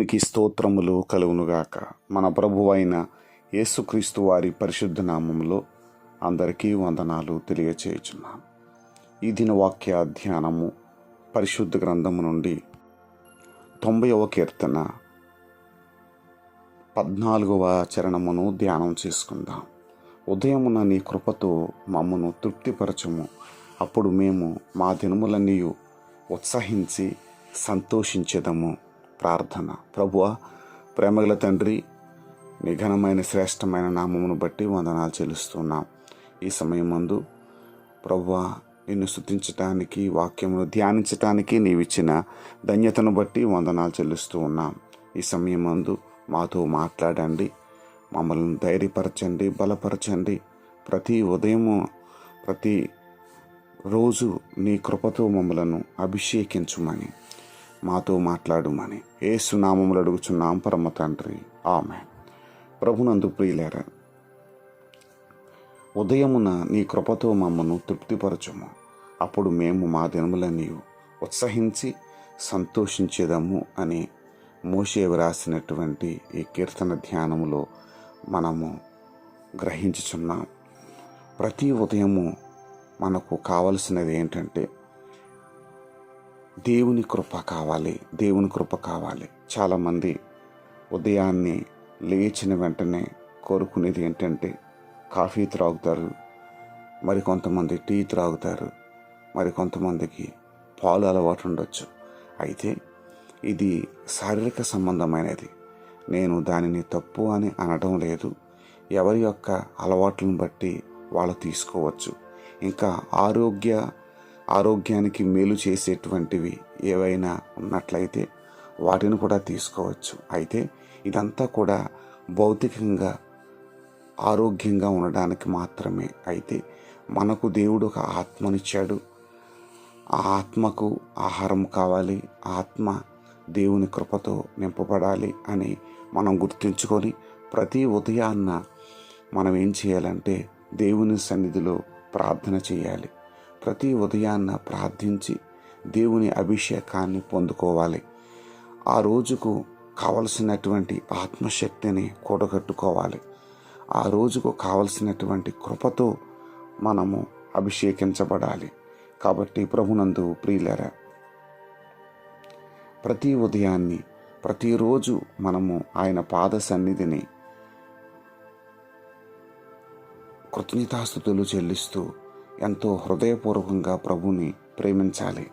దేవునికి స్తోత్రములు కలుగునుగాక. మన ప్రభువైన యేసుక్రీస్తు వారి పరిశుద్ధ నామములో అందరికీ వందనాలు తెలియచేయుచున్నాను. ఈ దిన వాక్య ధ్యానము పరిశుద్ధ గ్రంథము నుండి తొంభైవ కీర్తన పద్నాలుగవ చరణమును ధ్యానం చేసుకుందాం. ఉదయమున నీ కృపతో మమ్మను తృప్తిపరచము. అప్పుడు మేము మా దినములన్నీ ఉత్సహించి సంతోషించేదము. ప్రార్థన. ప్రభువ ప్రేమగల తండ్రి నీ ఘనమైన శ్రేష్టమైన నామమును బట్టి వందనాలు చెల్లిస్తున్నాం. ఈ సమయం ముందు ప్రభువ నిన్ను స్థుతించటానికి వాక్యమును ధ్యానించటానికి నీవిచ్చిన ధన్యతను బట్టి వందనాలు చెల్లిస్తూ ఉన్నాం. ఈ సమయం ముందు మాతో మాట్లాడండి మమ్మల్ని ధైర్యపరచండి బలపరచండి. ప్రతి ఉదయము ప్రతి రోజు నీ కృపతో మమ్మలను అభిషేకించుమని. మాతో మాట్లాడుమని ఏ సునామములు అడుగుచున్నాం పరమ తండ్రి. ఆమె ప్రభునందు ప్రియులేర ఉదయమున నీ కృపతో మమ్మను తృప్తిపరచుము. అప్పుడు మేము మా దినములని ఉత్సహించి సంతోషించేదము అని మోషే వ్రాసినటువంటి ఈ కీర్తన ధ్యానములో మనము గ్రహించుచున్నాం. ప్రతి ఉదయము మనకు కావలసినది ఏంటంటే దేవుని కృప కావాలి దేవుని కృప కావాలి. చాలామంది ఉదయాన్నే లేచిన వెంటనే కోరుకునేది ఏంటంటే కాఫీ త్రాగుతారు మరి కొంతమంది టీ త్రాగుతారు మరి కొంతమందికి పాలు అలవాటు ఉండొచ్చు. అయితే ఇది శారీరక సంబంధమైనది. నేను దానిని తప్పు అని అనడం లేదు. ఎవరి యొక్క అలవాట్లను బట్టి వాళ్ళు తీసుకోవచ్చు. ఇంకా ఆరోగ్య ఆరోగ్యానికి మేలు చేసేటువంటివి ఏవైనా ఉన్నట్లయితే వాటిని కూడా తీసుకోవచ్చు. అయితే ఇదంతా కూడా భౌతికంగా ఆరోగ్యంగా ఉండడానికి మాత్రమే. అయితే మనకు దేవుడు ఒక ఆత్మనిచ్చాడు. ఆ ఆత్మకు ఆహారం కావాలి. ఆత్మ దేవుని కృపతో నింపబడాలి అని మనం గుర్తుంచుకొని ప్రతి ఉదయాన్న మనం ఏం చేయాలంటే దేవుని సన్నిధిలో ప్రార్థన చేయాలి. ప్రతి ఉదయాన్న ప్రార్థించి దేవుని అభిషేకాన్ని పొందుకోవాలి. ఆ రోజుకు కావలసినటువంటి ఆత్మశక్తిని కూడగట్టుకోవాలి. ఆ రోజుకు కావలసినటువంటి కృపతో మనము అభిషేకించబడాలి. కాబట్టి ప్రభునందు ప్రియులర ప్రతి ఉదయాన్ని ప్రతిరోజు మనము ఆయన పాద సన్నిధిని కృతజ్ఞతాస్థుతులు చెల్లిస్తూ ఎంతో హృదయపూర్వకంగా ప్రభుని ప్రేమించాలి.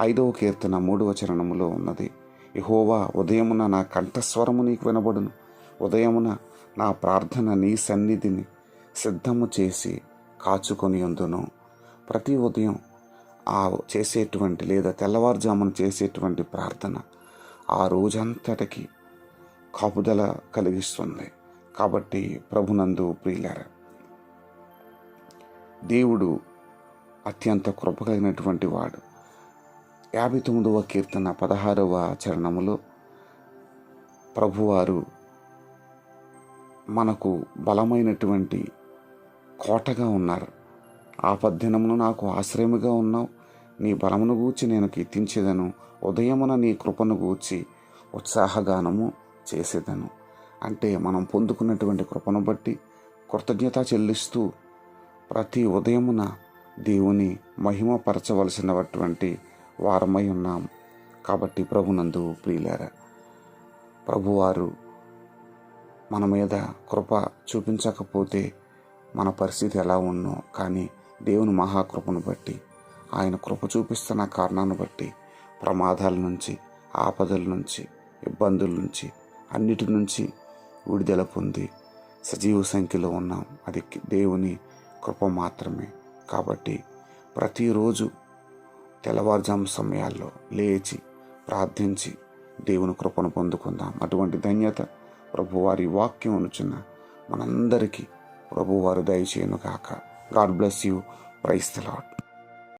ఐదవ కీర్తన మూడవ చరణములో ఉన్నది ఇహోవా ఉదయమున నా కంఠస్వరము నీకు వినబడును. ఉదయమున నా ప్రార్థన నీ సన్నిధిని సిద్ధము చేసి కాచుకొని ఉందును ప్రతి ఉదయం ఆ చేసేటువంటి లేదా తెల్లవారుజామున చేసేటువంటి ప్రార్థన ఆ రోజంతటికి కాపుదల కలిగిస్తుంది. కాబట్టి ప్రభునందు ప్రియులారా దేవుడు అత్యంత కృప కలిగినటువంటి వాడు. యాభై తొమ్మిదవ కీర్తన పదహారవ చరణములో ప్రభువారు మనకు బలమైనటువంటి కోటగా ఉన్నారు. ఆపద్దినమును నాకు ఆశ్రయముగా ఉన్నావు. నీ బలమును గూర్చి నేను కీర్తించేదను. ఉదయమున నీ కృపను గూర్చి ఉత్సాహగానము చేసేదను. అంటే మనం పొందుకున్నటువంటి కృపను బట్టి కృతజ్ఞత చెల్లిస్తూ ప్రతి ఉదయమున దేవుని మహిమపరచవలసినటువంటి వారమై ఉన్నాం. కాబట్టి ప్రభునందు ప్రియులారా ప్రభువారు మన మీద కృప చూపించకపోతే మన పరిస్థితి ఎలా ఉన్నో కానీ దేవుని మహాకృపను బట్టి ఆయన కృప చూపిస్తున్న కారణాన్ని బట్టి ప్రమాదాల నుంచి ఆపదల నుంచి ఇబ్బందుల నుంచి అన్నిటి నుంచి విడుదల పొంది సజీవ సంఖ్యలో ఉన్నాం. అది దేవుని కృప మాత్రమే. కాబట్టి ప్రతిరోజు తెల్లవారుజాము సమయాల్లో లేచి ప్రార్థించి దేవుని కృపను పొందుకుందాం. అటువంటి ధన్యత ప్రభువారి వాక్యం అనుచున్న మనందరికీ ప్రభువారు దయచేయను కాక God bless you. Praise the Lord